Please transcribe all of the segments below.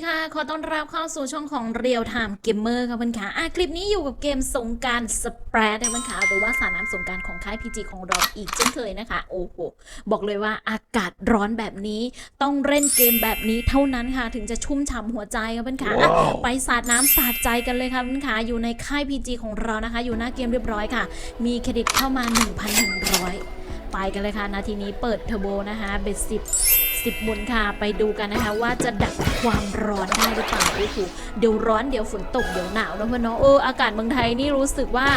ดีค่ะ ขอต้อนรับเข้าสู่ช่องของ Real Time Gamer ค่ะเพื่อนค่ะอะคลิปนี้อยู่กับเกมสงกรารสเปรดนะเพื่อนค่ะหรือว่าสาน้ำสงกรารของค่าย PG ของเราอีกเช่นเคยนะคะ โอ้โห บอกเลยว่าอากาศร้อนแบบนี้ ต้องเล่นเกมแบบนี้เท่านั้นค่ะ ถึงจะชุ่มฉ่ำหัวใจค่ะเพื่อนค่ะอะไปสาดน้ำสาดใจกันเลยค่ะเพื่อนค่ะ อยู่ในค่าย PG ของเรานะคะ อยู่หน้าเกมเรียบร้อยค่ะ มีเครดิตเข้ามา 1,100 ไปกันเลยค่ะ นาทีนี้เปิดเทอร์โบนะคะ เบสิบสิบ หมุนค่ะ ไปดูกันนะคะว่าจะดับความร้อนได้หรือเปล่าโอ้โหเดี๋ยวร้อนเดี๋ยวฝนตกเดี๋ยวหนาวนะเพื่อนเนาะเอออากาศเมืองไทยนี่รู้สึกว่า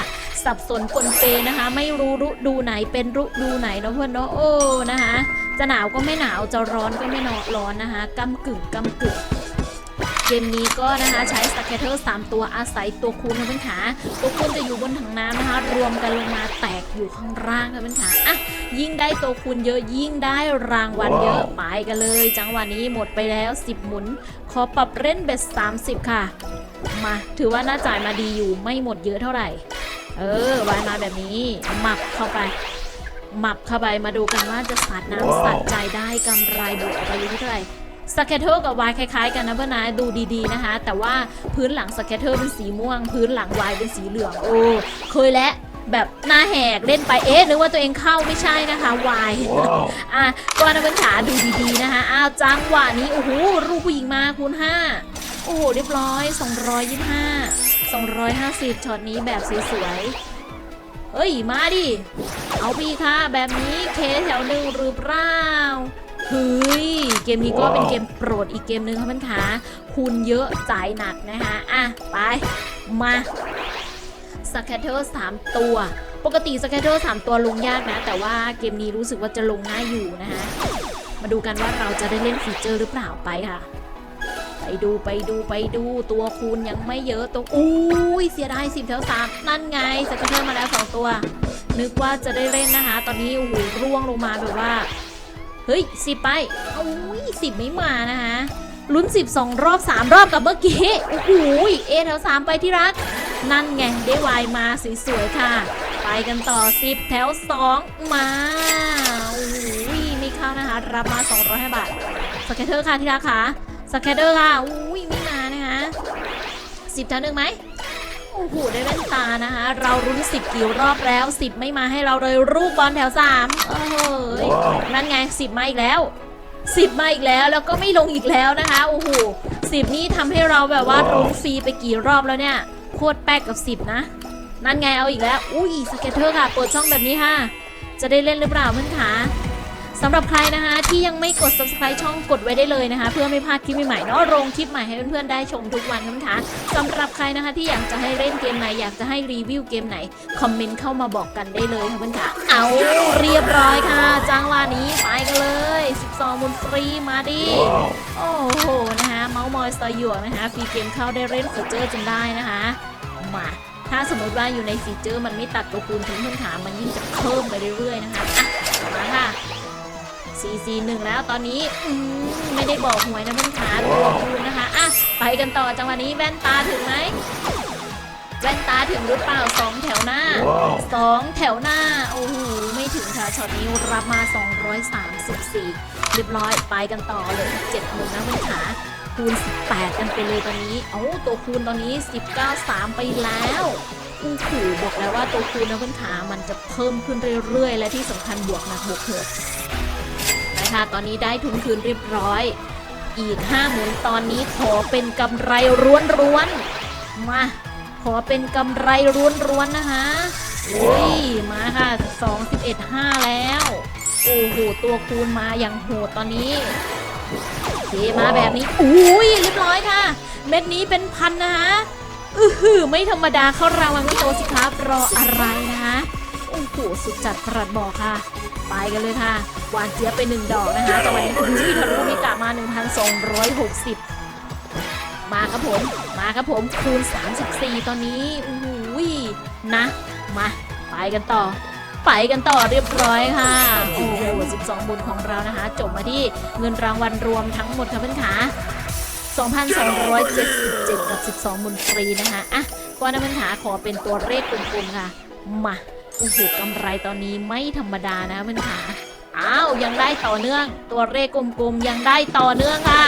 สับสนปนเปนะคะ ไม่รู้ฤดูไหนเป็นฤดูไหนเนาะเพื่อนเนาะโอ้นะคะ จะหนาวก็ไม่หนาวจะร้อนก็ไม่นอร้อนนะคะกำกึ่งกำกึ่ง เกมนี้ก็นะคะใช้สเกตเตอร์3ตัวอาศัยตัวคูณนะเพื่อนขาตัวคูณจะอยู่บนถังน้ำนะคะ รวมกันลงมาแตกอยู่ข้างล่างนะเพื่อนขาอะยิ่งได้ตัวคูณเยอะยิ่งได้รางวัลเยอะไปกันเลย จังหวะนี้หมดไปแล้ว 10 หมุน ขอปรับเล่นเบส30 ค่ะ มาถือว่าน่าจ่ายมาดีอยู่ไม่หมดเยอะเท่าไหร่ เออวายมาแบบนี้หมับเข้าไปหมับเข้าไปมาดูกันว่าจะสาดน้ำสาดใจได้กำไรบวกออกไปอยู่ที่เท่าไหร่ สเก็ตเตอร์กับวายคล้ายๆ กันนะเพื่อนนะดูดีๆนะคะ แต่ว่าพื้นหลังสเก็ตเตอร์เป็นสีม่วง พื้นหลังวายเป็นสีเหลืองโอ้เคยและแบบหน้าแหกเล่นไปเอ๊ะนึกว่าตัวเองเข้าไม่ใช่นะคะวายอะก็นะเพื่อนขาดูดีๆนะคะอ้าวจังหวะนี้โอ้โหรูปผู้หญิงมาคูณ5โอ้โหเรียบร้อย 225 250ช็อตนี้แบบสวยๆเฮ้ยมาดิเอาปีค่ะแบบนี้เคแถวหนึ่งหรือเปล่า เฮ้ย เกมนี้ก็เป็นเกมโปรดอีกเกมหนึ่งค่ะเพื่อนขาคูณเยอะจ่ายหนักนะคะอะ ไป มาสแคเตอร์3ตัว ปกติสแคเตอร์3ตัวลงยากนะ แต่ว่าเกมนี้รู้สึกว่าจะลงง่ายอยู่นะคะมาดูกันว่าเราจะได้เล่นฟีเจอร์หรือเปล่าไปค่ะ ไปดูไปดูไปดูตัวคูณยังไม่เยอะตัวอุ้ยเสียดายสิบแถวสามนั่นไงสแคเตอร์มาแล้วสองตัว นึกว่าจะได้เล่นนะคะ ตอนนี้โอ้โหร่วงลงมาแบบว่า เฮ้ยสิบไปโอ้ยสิบไม่มานะคะลุ้นสิบสองรอบสามรอบกับเมื่อกี้ โอ้โห เอแถวสามไปที่รัก นั่นไง ได้วายมาสวยๆค่ะ ไปกันต่อสิบแถวสองมา โอ้โหไม่เข้านะคะ รับมา 205บาท สแกเตอร์ค่ะที่รักค่ะ สแกเตอร์ค่ะ อุ้ยไม่มานะคะสิบแถวหนึ่งไหม โอ้โหได้แว่นตานะคะ เรารุ้นสิบกี่รอบแล้วสิบไม่มาให้เราเลยรูปบอลแถวสามโอ้โหนั่นไงสิบมาอีกแล้วสิบมาอีกแล้วแล้วก็ไม่ลงอีกแล้วนะคะโอ้โหสิบนี่ทำให้เราแบบว่ารุ้นฟรีไปกี่รอบแล้วเนี่ยโคตรแป๊กกับสิบนะ นั่นไงเอาอีกแล้ว อุ้ยสเก็ตเตอร์ค่ะเปิดช่องแบบนี้ค่ะ จะได้เล่นหรือเปล่าเพื่อนคะ สำหรับใครนะคะที่ยังไม่กด subscribe ช่องกดไว้ได้เลยนะคะ เพื่อไม่พลาดคลิปใหม่ๆเนาะลงคลิปใหม่ให้เพื่อนๆได้ชมทุกวันนะคะสำหรับใครนะคะที่อยากจะให้เล่นเกมไหนอยากจะให้รีวิวเกมไหนคอมเมนต์เข้ามาบอกกันได้เลยค่ะเพื่อนค่ะเอาเรียบร้อยค่ะจังหวะนี้ไปกันเลย 12มุนฟรีมาดิ โอ้โหนะคะเมาส์มอยสตอหยวกนะคะฟรีเกมเข้าได้เล่นฟีเจอร์จนได้นะคะมาถ้าสมมติว่าอยู่ในฟีเจอร์มันไม่ตัดตัวคูณถึงเพื่อนขามันยิ่งจะเพิ่มไปเรื่อยๆนะคะ 4 4 1 แล้วตอนนี้อืมไม่ได้บอกหวยนะเพื่อนขาตัวคูณนะคะอะไปกันต่อจังหวะนี้แว่นตาถึงไหมแว่นตาถึงหรือเปล่าสองแถวหน้าสองแถวหน้า โอ้โห ไม่ถึงค่ะช็อตนี้รับมา 234เรียบร้อยไปกันต่อเลย7หมุนนะเพื่อนขาคูณ 18 กันไปเลยตอนนี้ เอ้า ตัวคูณตอนนี้ 19 3 ไปแล้วอู้หูบอกแล้วว่าตัวคูณนะเพื่อนขามันจะเพิ่มขึ้นเรื่อยๆ และที่สำคัญบวกหนักบวกโหดนะ ค่ะ ตอนนี้ได้ทุนคืนเรียบร้อย อีก5หมุนตอนนี้ขอเป็นกำไรร้วนๆ มา ขอเป็นกำไรร้วนๆนะคะอุ้ยมาค่ะ2 11 5แล้ว โอ้โห ตัวคูณมาอย่างโหดตอนนี้เทมาแบบนี้อุ้ยเรียบร้อยค่ะ เม็ดนี้เป็นพันนะคะอือหือไม่ธรรมดาเข้ารางวัลไม่โตสิครับรออะไรนะคะ โอ้โหสุดจัดประหลัดบอกค่ะ ไปกันเลยค่ะหวานเจี๊ยบไปหนึ่งดอกนะคะจังหวะนี้อุ้ยทะลุมิกะมา 1,260 มาครับผม มาครับผมคูณ 34 ตอนนี้อุ้ยนะ มา ไปกันต่อ ไปกันต่อเรียบร้อยค่ะ โอ้โห12 บุญของเรานะคะ จบมาที่เงินรางวัลรวมทั้งหมดค่ะเพื่อนขา2,277 กับ 12 บุญฟรีนะคะ อะก็นะเพื่อนขาขอเป็นตัวเลขกลมๆค่ะ มาโอ้โหกำไรตอนนี้ไม่ธรรมดานะเพื่อนขาอ้าวยังได้ต่อเนื่อง ตัวเลขกลมๆยังได้ต่อเนื่องค่ะ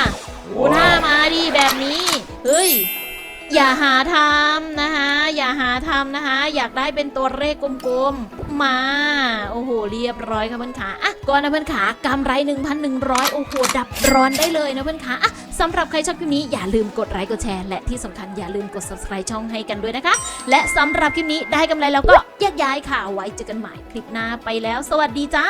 คูณห้ามาดิแบบนี้ เฮ้ย อย่าหาทำนะคะอย่าหาทำนะคะ อยากได้เป็นตัวเลขกลมๆ มา โอ้โห เรียบร้อยค่ะเพื่อนขาอะก่อนนะเพื่อนขากำไร 1,100 โอ้โห ดับร้อนได้เลยนะเพื่อนขาอะ สำหรับใครชอบคลิปนี้อย่าลืมกดไลค์กดแชร์และที่สำคัญอย่าลืมกด subscribe ช่องให้กันด้วยนะคะ และสำหรับคลิปนี้ได้กำไรแล้วก็แยกย้ายค่ะไว้เจอกันใหม่คลิปหน้าไปแล้ว สวัสดีจ้า